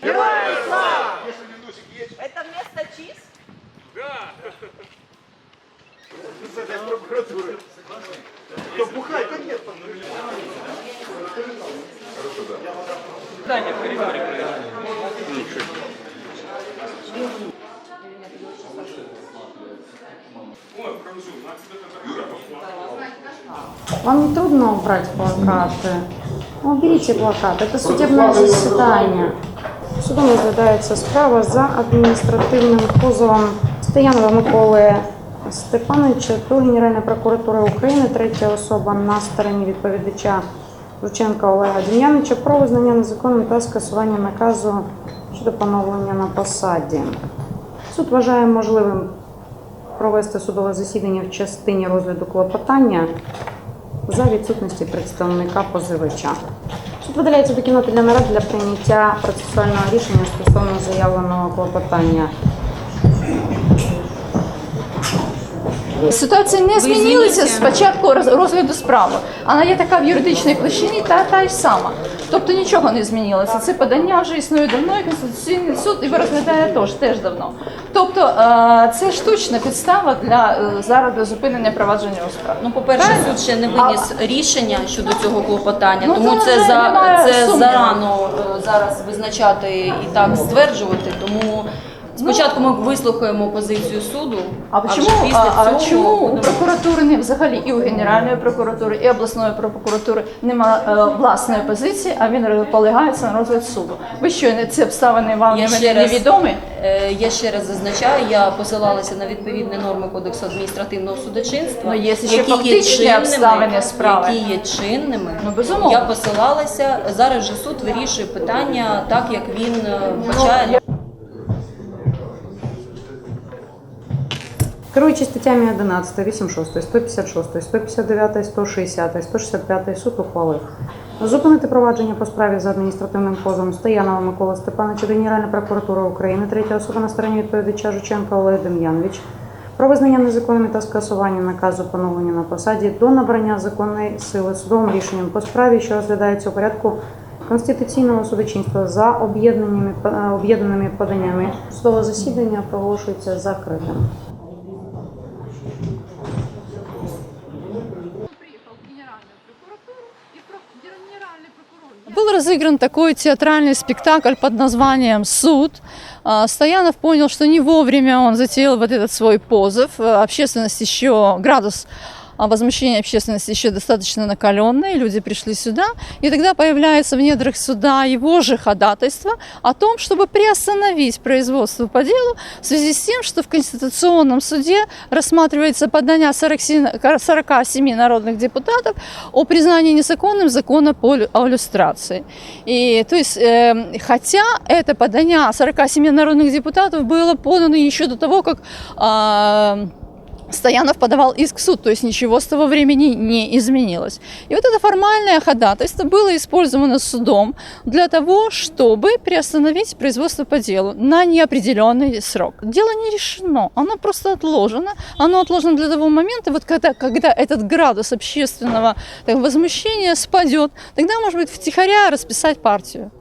Герои! Это место чиз? Да. Специальная прокуратура. Да бухай, да нет. Хорошо, да. Здание в коридоре. Ничего. Вам не трудно убрать плакаты? Уберите плакаты. Это судебное заседание. Судом розглядається справа за адміністративним позовом Стоянова Миколи Степановича до Генеральної прокуратури України, третя особа на стороні відповідача Рученка Олега Дем'яновича про визнання незаконним та скасування наказу щодо поновлення на посаді. Суд вважає можливим провести судове засідання в частині розгляду клопотання за відсутності представника позивача. Суд видаляється до кімнати для нарад для прийняття процесуального рішення стосовно заявленого клопотання. Ситуація не змінилася з початку розгляду справи. Вона є така в юридичній площині та та й сама. Тобто нічого не змінилося. Це подання вже існує давно, і Конституційний суд його розглядає теж, теж давно. Тобто е, це штучна підстава для е, зараз для зупинення провадження у справі. Ну, по-перше, суд ще не виніс рішення щодо цього клопотання, Ну, тому це це за це зарано е, зараз визначати і так стверджувати. Тому спочатку ми вислухаємо позицію суду, А вже чому, після а, а цього чому у прокуратури не взагалі і у Генеральної прокуратури, і обласної прокуратури немає е, власної позиції, а він полягається на розгляд суду? Ви що не ці обставини вам Я не- ще раз- невідомі? Е, Я ще раз зазначаю, я посилалася на відповідні норми Кодексу адміністративного судочинства, Ну, є ще які є фактичні чинними, обставини справи. які є чинними. Ну, безумовно. Я посилалася. Зараз же суд вирішує питання так, як він е, вбачає. Керуючи статтями 11, 86, 156, 159, 160, 165 суд ухвалив зупинити провадження по справі за адміністративним позовом Стоянова Миколи Степановича до Генеральної прокуратури України, третя особа на стороні відповідача Жученка Олег Дем'янович про визнання незаконними та скасування наказу поновлення на посаді до набрання законної сили судовим рішенням по справі, що розглядається у порядку Конституційного судочинства за об'єднаними е, об'єднаними поданнями. Судове засідання проголошується закритим. Был разыгран такой театральный спектакль под названием «Суд». А, Стоянов понял, что не вовремя он затеял вот этот свой позыв. Э, Общественность еще, градус а, возмущения общественности еще достаточно накаленный, люди пришли сюда, и тогда появляется в недрах суда его же ходатайство о том, чтобы приостановить производство по делу в связи с тем, что в Конституционном суде рассматривается подание 47, 47 народных депутатов о признании незаконным закона о люстрации. И, то есть, э, хотя это подание 47 народных депутатов было подано еще до того, как а, Стоянов подавал иск в суд, то есть ничего с того времени не изменилось. И вот это формальное ходатайство было использовано судом для того, чтобы приостановить производство по делу на неопределенный срок. Дело не решено, оно просто отложено. Оно отложено для того момента, вот когда, когда этот градус общественного так, возмущения спадет, тогда, может быть, втихаря расписать партию.